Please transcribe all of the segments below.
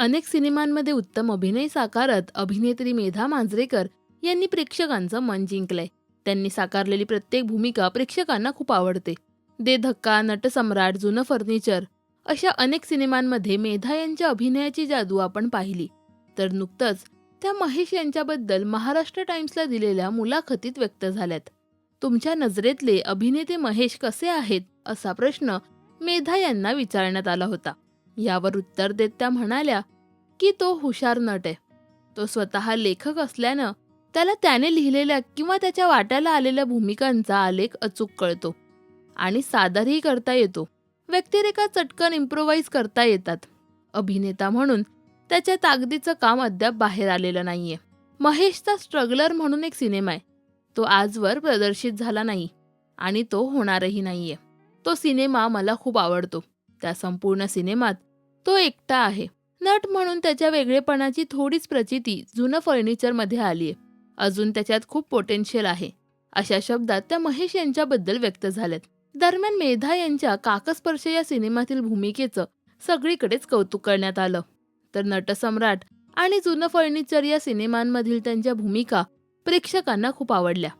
अनेक सिनेमांमध्ये उत्तम अभिनय साकारत अभिनेत्री मेधा मांजरेकर यांनी प्रेक्षकांचं मन जिंकलंय. त्यांनी साकारलेली प्रत्येक भूमिका प्रेक्षकांना खूप आवडते. दे धक्का नटसम्राट जुनं फर्निचर अशा अनेक सिनेमांमध्ये मेधा यांच्या अभिनयाची जादू आपण पाहिली. तर नुकतंच त्या महेश यांच्याबद्दल महाराष्ट्र टाइम्सला दिलेल्या मुलाखतीत व्यक्त झाल्यात. तुमच्या नजरेतले अभिनेते महेश कसे आहेत असा प्रश्न मेधा यांना विचारण्यात आला होता. यावर उत्तर देत त्या म्हणाल्या की तो हुशार नट आहे. तो स्वतः लेखक असल्यानं त्याला त्याने लिहिलेल्या किंवा त्याच्या वाट्याला आलेल्या भूमिकांचा आलेख अचूक कळतो आणि सादरही करता येतो. व्यक्तिरेखा चटकन इम्प्रोवाइज करता येतात. अभिनेता म्हणून त्याच्या ताकदीचं काम अद्याप बाहेर आलेलं नाहीये. महेशचा स्ट्रगलर म्हणून एक सिनेमा आहे. तो आजवर प्रदर्शित झाला नाही आणि तो होणारही नाहीये. तो सिनेमा मला खूप आवडतो. त्या संपूर्ण सिनेमात तो एकटा आहे. नट म्हणून त्याच्या वेगळेपणाची थोडीच प्रचिती जुनं फर्निचरमध्ये आलीये अजून त्याच्यात खूप पोटेन्शियल आहे. अशा शब्दात त्या महेश यांच्याबद्दल व्यक्त झाल्यात. दरम्यान मेधा यांच्या काकस्पर्श या सिनेमातील भूमिकेचं सगळीकडेच कौतुक करण्यात आलं. तर नटसम्राट आणि जुनं फर्निचर या सिनेमांमधील त्यांच्या भूमिका प्रेक्षकांना खूप आवडल्या.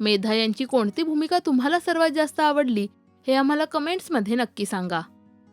मेधा यांची कोणती भूमिका तुम्हाला सर्वात जास्त आवडली हे आम्हाला कमेंट्समध्ये नक्की सांगा.